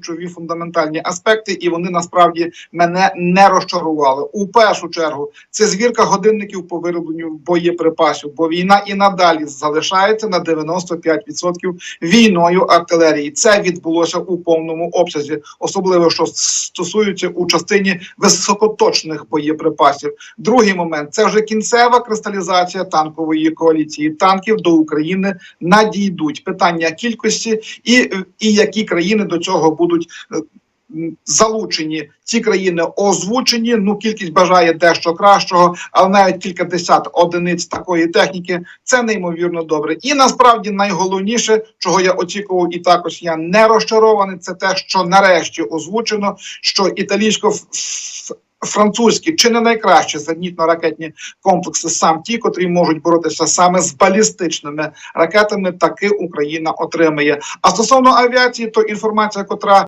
ключові фундаментальні аспекти, і вони насправді мене не розчарували. У першу чергу це звірка годинників по виробленню боєприпасів, бо війна і надалі залишається на 95% війною артилерії. Це відбулося у повному обсязі, особливо що стосується у частині високоточних боєприпасів. Другий момент це вже кінцева кристалізація танкової коаліції. Танків до України надійдуть питання кількості і, і які країни до цього будуть. Е, м, Залучені ці країни озвучені. Ну кількість бажає дещо кращого, але навіть кількадесят одиниць такої техніки це неймовірно добре. І насправді найголовніше, чого я очікував, і також я не розчарований, це те, що нарешті озвучено, що італійсько французькі чи не найкращі зенітно-ракетні комплекси, сам ті, котрі можуть боротися саме з балістичними ракетами, таки Україна отримає. А стосовно авіації, то інформація, котра